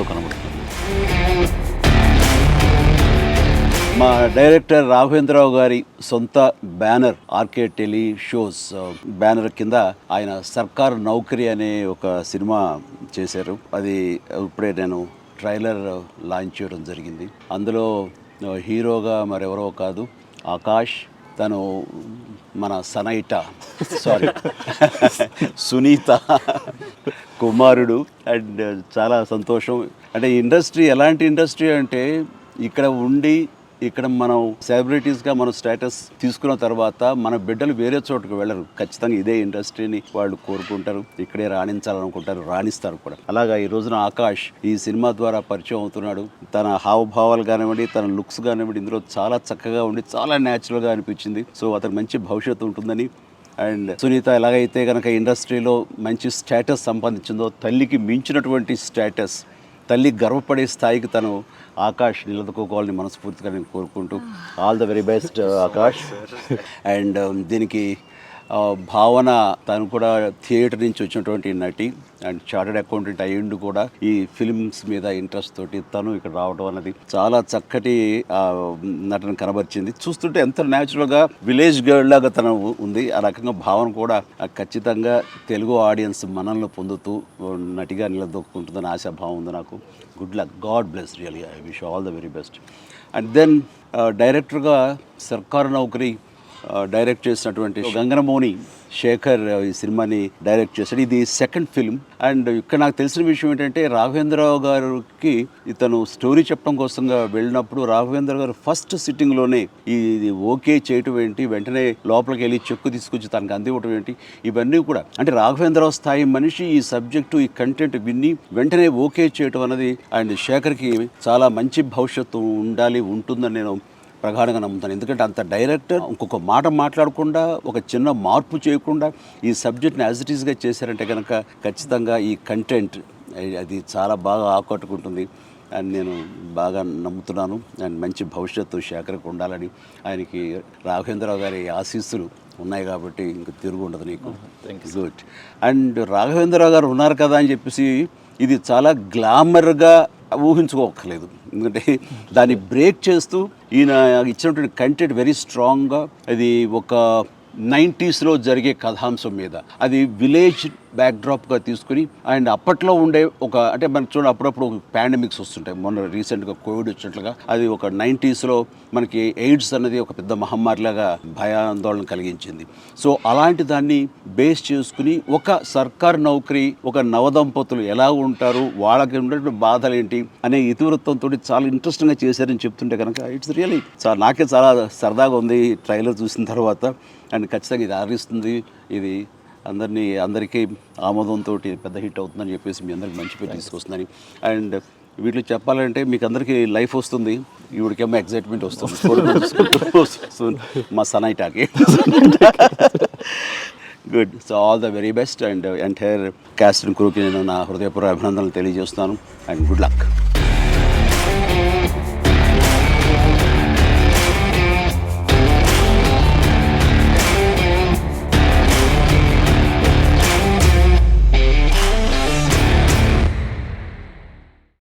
Photo కనబడుతుంది. మా director Raghavendra Rao గారి సొంత banner RK tele shows banner కింద ఆయన సర్కార్ నౌకరి అనే ఒక సినిమా చేశారు. అది ఇప్పుడే నేను ట్రైలర్ లాంచ్ చేయడం జరిగింది. అందులో హీరోగా మరెవరో కాదు ఆకాష్ తను మన సనైట సారీ సునీత కుమారుడు అండ్ uh, చాలా సంతోషం. అంటే ఇండస్ట్రీ ఎలాంటి ఇండస్ట్రీ అంటే ఇక్కడ ఉండి ఇక్కడ మనం సెలబ్రిటీస్గా మనం స్టేటస్ తీసుకున్న తర్వాత మన బిడ్డలు వేరే చోటుకు వెళ్ళరు. ఖచ్చితంగా ఇదే ఇండస్ట్రీని వాళ్ళు కోరుకుంటారు. ఇక్కడే రాణించాలనుకుంటారు రాణిస్తారు కూడా. అలాగా ఈ రోజున ఆకాష్ ఈ సినిమా ద్వారా పరిచయం అవుతున్నాడు. తన హావభావాలు కానివ్వండి తన లుక్స్ కానివ్వండి ఇందులో చాలా చక్కగా ఉండి చాలా న్యాచురల్గా అనిపించింది. సో అతనికి మంచి భవిష్యత్తు ఉంటుందని అండ్ సునీత ఎలాగైతే కనుక ఇండస్ట్రీలో మంచి స్టేటస్ సంపాదించిందో తల్లికి మించినటువంటి స్టేటస్ తల్లి గర్వపడే స్థాయికి తను ఆకాష్ నిలదొక్కుకోవాలని మనస్ఫూర్తిగా నేను కోరుకుంటూ all the very best Akash. And దీనికి ఆ, భావన తను కూడా థియేటర్ నుంచి వచ్చినటువంటి నటి అండ్ చార్టెడ్ అకౌంటెంట్ అయ్యిండు కూడా ఈ ఫిల్మ్స్ మీద ఇంట్రెస్ట్ తోటి తను ఇక్కడ రావడం అన్నది చాలా చక్కటి నటన కనబరిచింది. చూస్తుంటే ఎంత న్యాచురల్గా విలేజ్ గర్ల్ లాగా తను ఉంది. ఆ రకంగా భావన కూడా ఖచ్చితంగా తెలుగు ఆడియన్స్ మనల్ని పొందుతూ నటిగా నిలదొక్కుంటుందని ఆశాభావం ఉంది నాకు. Good luck god bless really I wish all the very best and then డైరెక్టర్గా సర్కారు నౌకరీ డైరెక్ట్ చేసినటువంటి గంగనమోని శేఖర్ ఈ సినిమాని డైరెక్ట్ చేశాడు. ఇది సెకండ్ ఫిల్మ్ అండ్ ఇక్కడ నాకు తెలిసిన విషయం ఏంటంటే రాఘవేంద్రరావు గారికి ఇతను స్టోరీ చెప్పడం కోసంగా వెళ్ళినప్పుడు రాఘవేంద్ర గారు ఫస్ట్ సిట్టింగ్లోనే ఇది ఓకే చేయటం ఏంటి వెంటనే లోపలికి వెళ్ళి చెక్కు తీసుకొచ్చి తనకు అందివ్వటం ఏంటి ఇవన్నీ కూడా. అంటే రాఘవేంద్రరావు స్థాయి మనిషి ఈ సబ్జెక్టు ఈ కంటెంట్ విని వెంటనే ఓకే చేయటం అనేది అండ్ శేఖర్కి చాలా మంచి భవిష్యత్తు ఉండాలి ఉంటుందని నేను ప్రగాఢంగా నమ్ముతాను. ఎందుకంటే అంత డైరెక్టర్ ఇంకొక మాట మాట్లాడకుండా ఒక చిన్న మార్పు చేయకుండా ఈ సబ్జెక్ట్ని యాజ్ ఇట్ ఈస్గా చేశారంటే కనుక ఖచ్చితంగా ఈ కంటెంట్ అది చాలా బాగా ఆకట్టుకుంటుంది. అని నేను బాగా నమ్ముతున్నాను. అండ్ మంచి భవిష్యత్తు శేఖర్కి ఉండాలని ఆయనకి రాఘవేంద్రరావు గారి ఆశీస్సులు ఉన్నాయి కాబట్టి ఇంక తిరుగు ఉండదు నీకు. గుడ్ అండ్ రాఘవేంద్రరావు గారు ఉన్నారు కదా అని చెప్పేసి ఇది చాలా గ్లామర్గా ఊహించుకోక్కర్లేదు. ఎందుకంటే దాన్ని బ్రేక్ చేస్తూ ఈయన ఇచ్చినటువంటి కంటెంట్ వెరీ స్ట్రాంగ్గా అది ఒక నైంటీస్లో జరిగే కథాంశం మీద. అది విలేజ్ బ్యాక్డ్రాప్గా తీసుకుని అండ్ అప్పట్లో ఉండే ఒక అంటే మనం చూడండి అప్పుడప్పుడు పాండమిక్స్ వస్తుంటాయి. మొన్న రీసెంట్గా కోవిడ్ వచ్చినట్లుగా అది ఒక నైంటీస్లో మనకి ఎయిడ్స్ అనేది ఒక పెద్ద మహమ్మారిలాగా భయాందోళన కలిగించింది. సో అలాంటి దాన్ని బేస్ చేసుకుని ఒక సర్కార్ నౌకరీ ఒక నవదంపతులు ఎలా ఉంటారు వాళ్ళకి ఉన్నటువంటి బాధలు ఏంటి అనే ఇతివృత్తంతో చాలా ఇంట్రెస్టింగ్గా చేశారని చెప్తుంటే కనుక ఇట్స్ రియలీ చాలా నాకే చాలా సరదాగా ఉంది ట్రైలర్ చూసిన తర్వాత. అండ్ ఖచ్చితంగా ఇది ఆరిస్తుంది ఇది అందరినీ అందరికీ ఆమోదంతో పెద్ద హిట్ అవుతుందని చెప్పేసి మీ అందరికి మంచి పేరు తీసుకొస్తుందని అండ్ వీటిలో చెప్పాలంటే మీకు అందరికీ లైఫ్ వస్తుంది. ఈవిడికేమో ఎగ్జైట్మెంట్ వస్తుంది. మా సనైటాకి good so all the very best and entire cast క్రూకి నేను నా హృదయపూర్వ అభినందనలు తెలియజేస్తున్నాను. And good luck